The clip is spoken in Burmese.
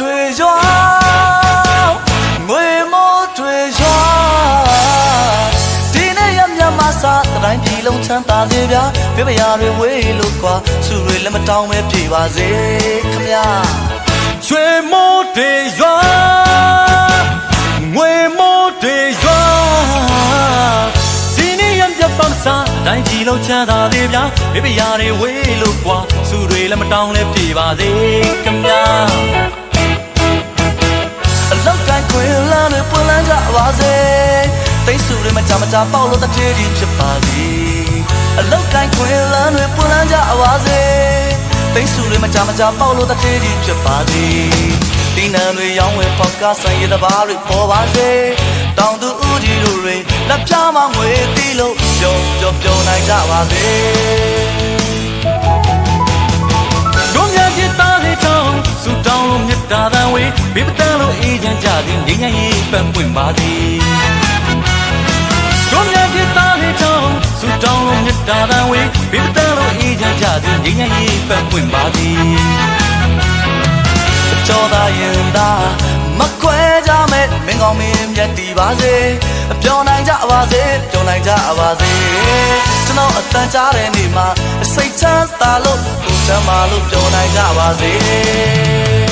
တွေ့ရွာငွေမိုးတွေ့ရွာဒီနေ့ရမြမစာတိုင်းပြည်လုံးချမ်းသာစေဗျာပြပရာတွေဝေးလို့ကွာသူတွေလက်မတောင်းပဲပြေပါစေခမညာရွှေမိုးတွေရွာငွေမိုးတွေရွာဒီနေ့ရမြပန်းစာတိုင်းပြည်လုံးချမ်းသာစေဗျာပြပရာတွေဝေးလို့ကွာသူတွေလက်မတောင်းလဲပြေပါစေခမညာ ခွင်လန်းတွေပွင့်လန်းကြပါစေတိတ်ဆူတွေမကြမကြပေါက်လို့တစ်ထေးကြီးဖြစ်ပါစေအလောက်တိုင်းခွင်လန်းတွေပွင့်လန်းကြပါစေတိတ်ဆူတွေမကြမကြပေါက်လို့တစ်ထေးကြီးဖြစ်ပါစေဒီနံတွေရောင်းဝယ်ပေါက်ကဆိုင်ရတဲ့ဘာတွေပေါ်ပါစေတောင်သူဦးကြီးတို့တွေလက်ပြမငွေတီးလို့ပျော်ပျော်ပျော်နိုင်ကြပါစေတို့များပြသားလေးတောင်းစူတောင်းလို့မြတ်တာတန် ဝေးဘေးပတန်းလို့အေးချမ်းကြသည်ငြိမ်းချမ်းရေးပန်းပွင့်ပါသည်တို့များပြသားလေးတောင်းစူတောင်းလို့မြတ်တာတန်ဝေးဘေးပတန်းလို့အေးချမ်းကြသည်ငြိမ်းချမ်းရေးပန်းပွင့်ပါသည်ကြောသာရင်သာမခွဲကြမဲ့မင်းကောင်းမင်းမြတ်တည်ပါစေပျော်နိုင်ကြပါစေပျော်နိုင်ကြပါစေကျွန်တော်အတန်ကြားတဲ့နေ့မှာစိတ်ချမ်းသာလို့ကိုယ်ချမ်းသာလို့ပျော်နိုင်ကြပါစေ